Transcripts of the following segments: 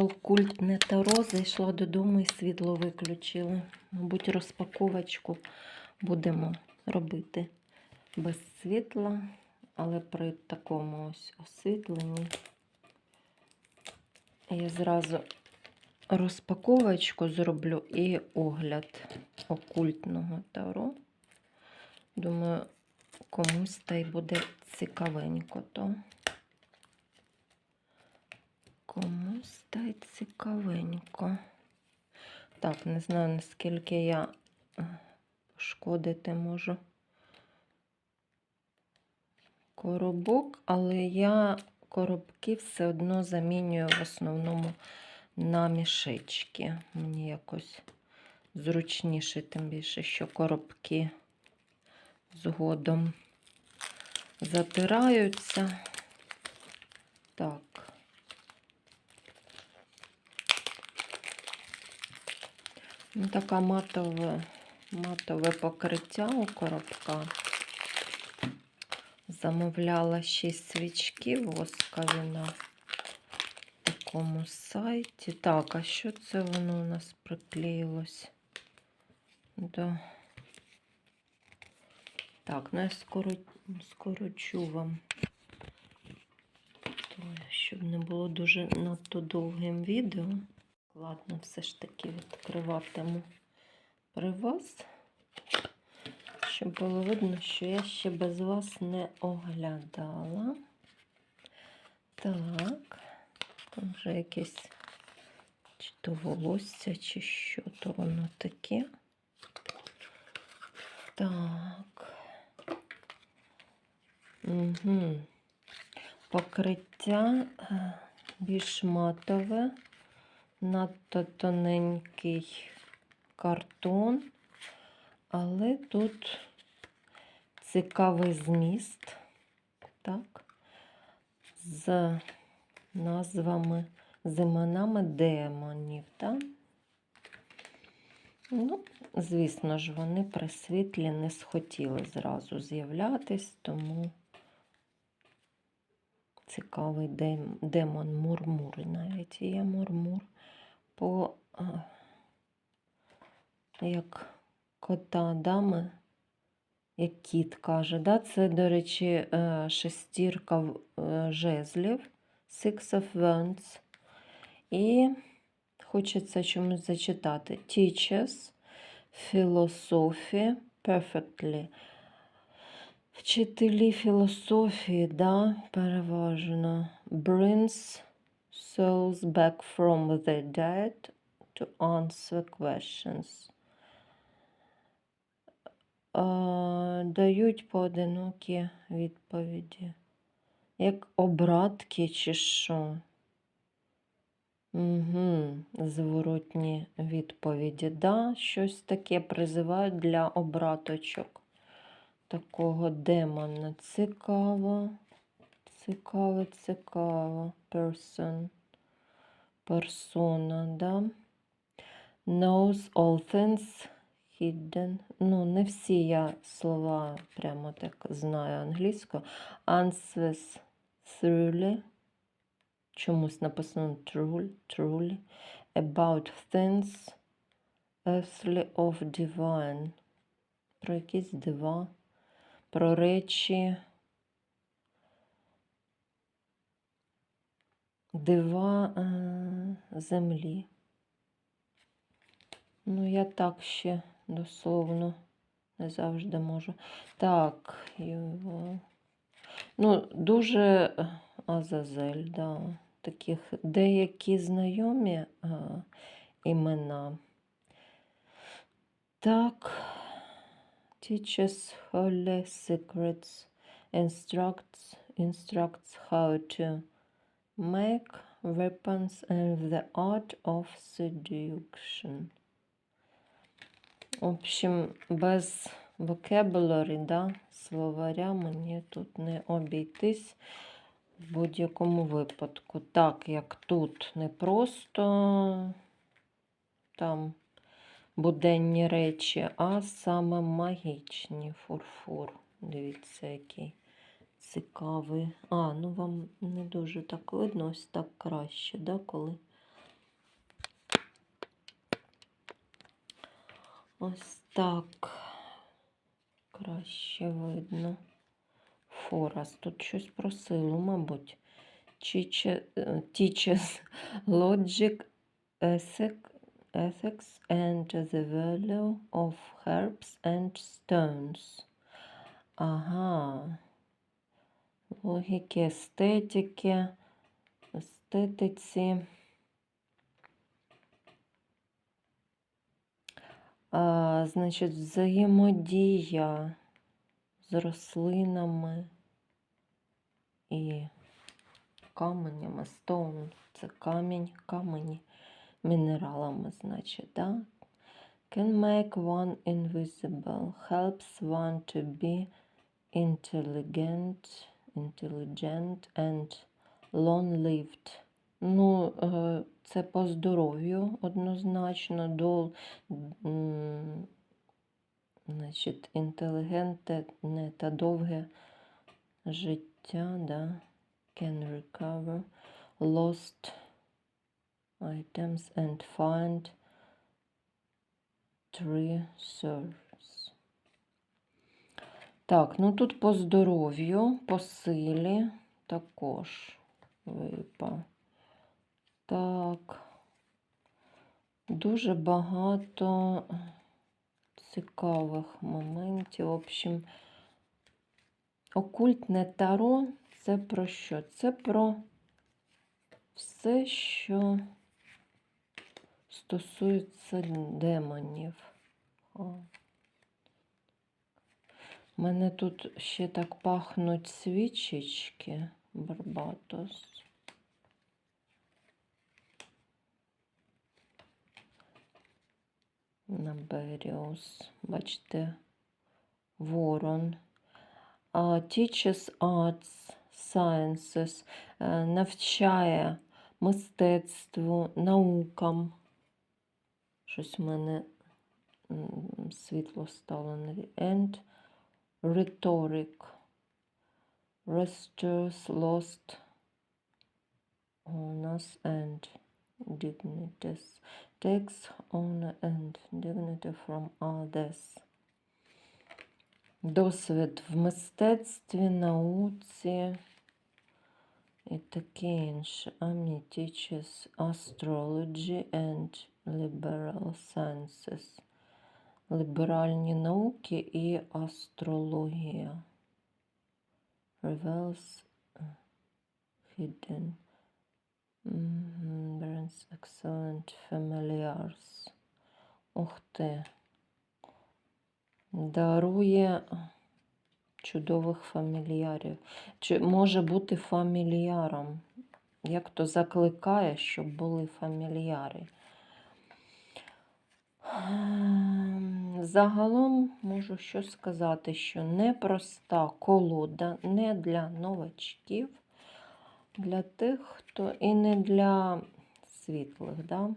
окультне таро, зайшла додому і світло виключили. Мабуть, розпаковочку будемо робити без світла, але при такому ось освітленні. Я зразу розпаковочку зроблю і огляд окультного таро. Думаю, комусь та й буде цікавенько то. Комусь та й цікавенько. Так, не знаю, наскільки я е, шкодити можу коробок, але я коробки все одно замінюю в основному на мішечки. Мені якось зручніше, тим більше, що коробки згодом затираються. Так. Така матове, матове покриття у коробка. Замовляла ще свічки воскові на такому сайті. Так, а що це воно у нас приклеїлось? До... Так, ну я скоро, скорочу вам, щоб не було дуже надто довгим відео. Ладно, все ж таки відкриватиму при вас, щоб було видно, що я ще без вас не оглядала. Так, там вже якесь чи то волосся, чи що то воно таке. Так. Угу. Покриття е, більш матове надто тоненький картон, але тут цікавий зміст, так, з назвами, з іменами демонів, так? Ну, звісно ж, вони при світлі не схотіли зразу з'являтись, тому цікавий дем, демон Мурмур навіть є Мурмур по як кота дами, як кіт каже. Да? Це, до речі, е, шестірка е, жезлів, Six of Wands. І хочеться чомусь зачитати. Teaches philosophy perfectly. Вчителі філософії, да, переважно. Brings souls back from the dead to answer questions. Дають поодинокі відповіді. Як обратки чи що? Угу, зворотні відповіді. Да, щось таке призивають для обраточок. Такого демона. Цікаво. Цікаво, цікаво. Person. Persona, да? Knows all things hidden. Ну, не всі я слова прямо так знаю англійською. Answers truly. Чомусь написано truly, truly. About things earthly of divine. Про якісь дива, про речі. Дива е, землі. Ну, я так ще дословно не завжди можу. Так, його. Ну, дуже е, Азазель, да. Таких деякі знайомі а, імена. Так, teaches holy secrets, instructs, instructs how to make weapons and the art of seduction. В общем, без vocabulary, да, словаря мені тут не обійтись в будь-якому випадку. Так, як тут не просто там буденні речі, а саме магічні фурфур. Дивіться, який Цікавий. А, ну вам не дуже так видно, ось так краще, да, коли. Ось так краще видно. Форас. Тут щось про силу, мабуть. Е, Teaches logic, ethics and the value of herbs and stones. Ага. Логіки, естетики, естетиці. А, значить, взаємодія з рослинами і каменями. Stone – це камінь, камені, мінералами, значить, да? Can make one invisible, helps one to be intelligent, intelligent and long-lived. Ну, е, це по здоров'ю однозначно. До, м, значить, інтелігентне та довге життя, да. Can recover lost items and find treasures. Так, ну тут по здоров'ю, по силі також випав. Так. Дуже багато цікавих моментів. В общем, окультне таро це про що? Це про все, що стосується демонів. У мене тут ще так пахнуть свічечки Барбатос. Наберіус. Бачите, ворон. Teaches arts, sciences, е, навчає мистецтву, наукам. Щось в мене світло стало. And rhetoric. Restores lost honors and dignities. Takes honor and dignity from others. Досвід в мистецтві, науці і таке інше. Амі teaches astrology and liberal sciences. Ліберальні науки і астрологія. Reveals uh, hidden Brings excellent familiars. Ух ти. Дарує чудових фамільярів. Чи може бути фамільяром? Як то закликає, щоб були фамільяри. Загалом можу що сказати, що непроста колода не для новачків, для тих, хто і не для світлих. Да?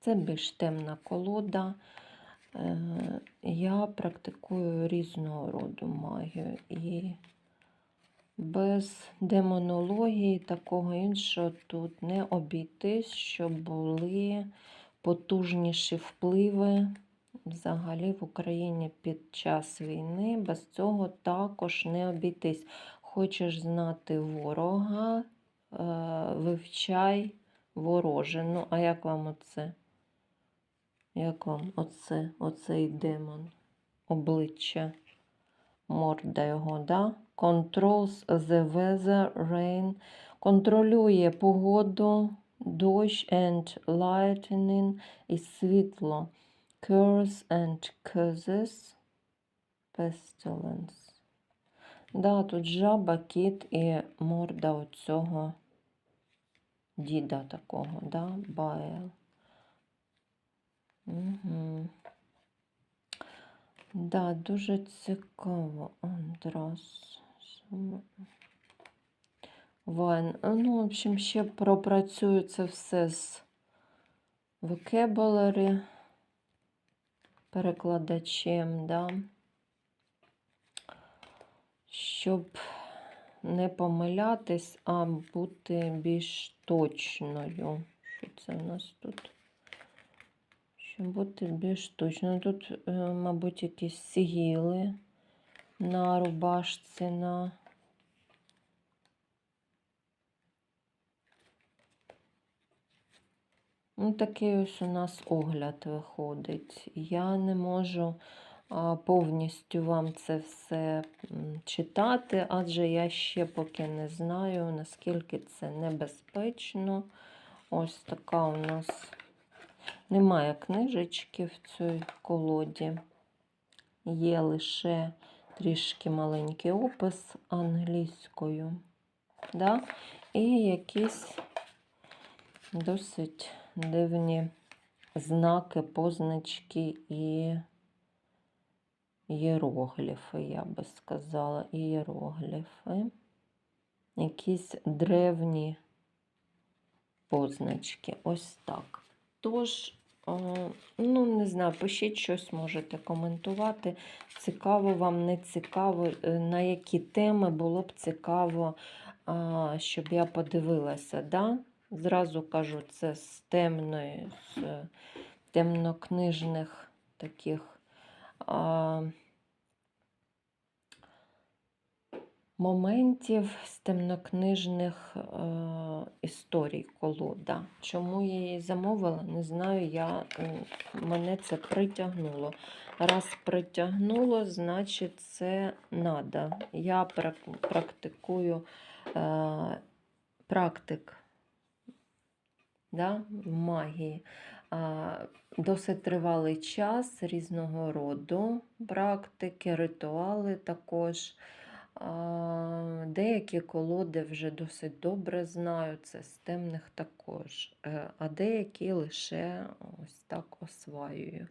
Це більш темна колода. Е, Я практикую різного роду магію і без демонології такого іншого тут не обійтись, щоб були потужніші впливи взагалі в Україні під час війни. Без цього також не обійтись. Хочеш знати ворога, е, вивчай ворожину. А як вам оце? Як вам оце, оцей демон? Обличчя, морда його, да? Controls the weather, rain. Контролює погоду, дощ and lightning і світло. Curse and curses, pestilence. Да, тут жаба, кіт і морда оцього діда такого, да? Байл. Угу. Да, дуже цікаво. Андрас. Вайн. Ну, в общем, ще пропрацюю це все з vocabulary, перекладачем, да. Щоб не помилятись, а бути більш точною. Що це в нас тут? щоб бути більш точно. Тут, е, мабуть, якісь сігіли на рубашці, на. Ну, такий ось у нас огляд виходить. Я не можу повністю вам це все читати, адже я ще поки не знаю, наскільки це небезпечно. Ось така у нас немає книжечки в цій колоді. Є лише трішки маленький опис англійською. Да? І якісь досить дивні знаки, позначки і іерогліфи, я би сказала, іерогліфи. Якісь древні позначки. Ось так. Тож, е, ну, не знаю, пишіть щось, можете коментувати. Цікаво вам, не цікаво, е, на які теми було б цікаво, щоб я подивилася. Да? Зразу кажу, це з темної, з е, темнокнижних таких а, моментів, з темнокнижних е, історій колода. Чому я її замовила, не знаю. Я, мене це притягнуло. Раз притягнуло, значить це надо. Я практикую е, практик да, в магії. Досить тривалий час різного роду практики, ритуали також. Деякі колоди вже досить добре знаю, це з темних також, Е, а деякі лише ось так осваюю.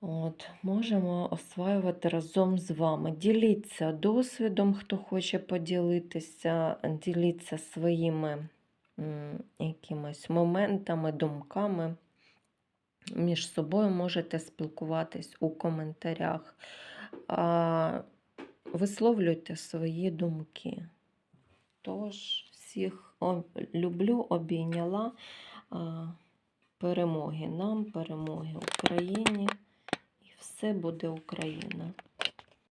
От, Можемо осваювати разом з вами. Діліться досвідом, хто хоче поділитися, діліться своїми якимось моментами, думками. Між собою можете спілкуватись у коментарях. Висловлюйте свої думки. Тож, всіх люблю, обійняла перемоги нам, перемоги Україні. І все буде Україна.